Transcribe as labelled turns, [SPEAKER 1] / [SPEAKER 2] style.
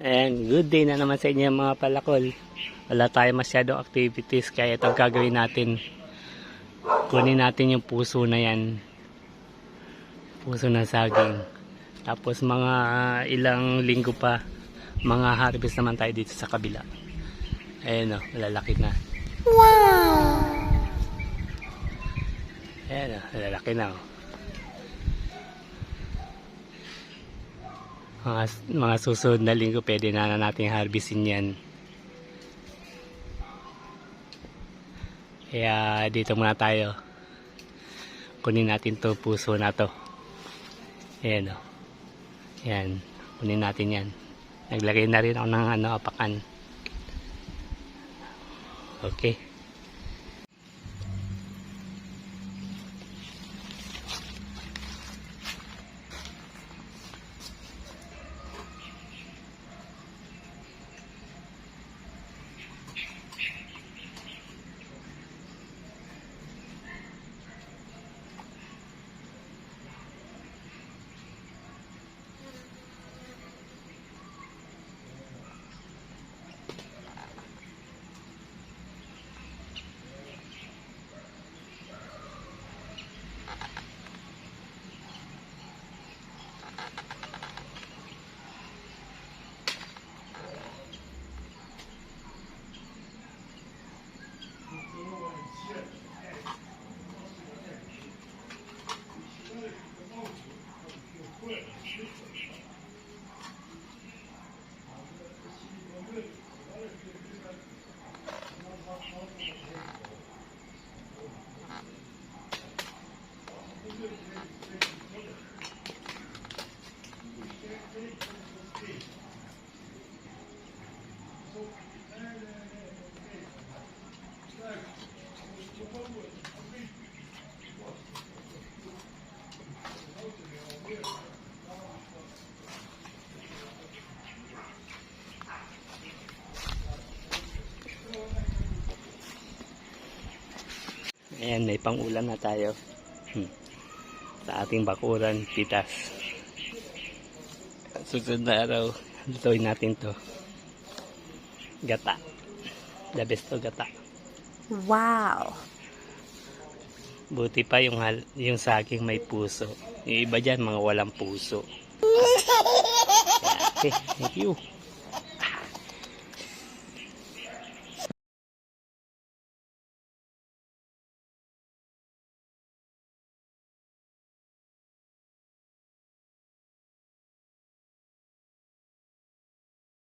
[SPEAKER 1] And good day na naman sa inyo mga palakol. Wala tayong masyadong activities kaya ito gagawin natin. Kunin natin yung puso na yan. Puso ng saging. Tapos mga ilang linggo pa, mga harvest naman tayo dito sa kabila. Ayan o, malalaki na. Wow! Ayan o, malalaki na o. mga, mga susunod na linggo pwede na, na natin harvestin yan. Kaya dito muna tayo. Kunin natin to puso na to. Ayan o yan kunin natin yan. Naglagay na rin ako ng ano, apakan. Okay Quick, shoot. Ayan, may pangulam na tayo. Hmm. Sa ating bakuran, pitas. Susunod na araw, lutuin natin to. Gata. The best to gata.
[SPEAKER 2] Wow.
[SPEAKER 1] Buti pa yung, hal- yung saging may puso. Yung iba dyan, mga walang puso. Okay, thank you.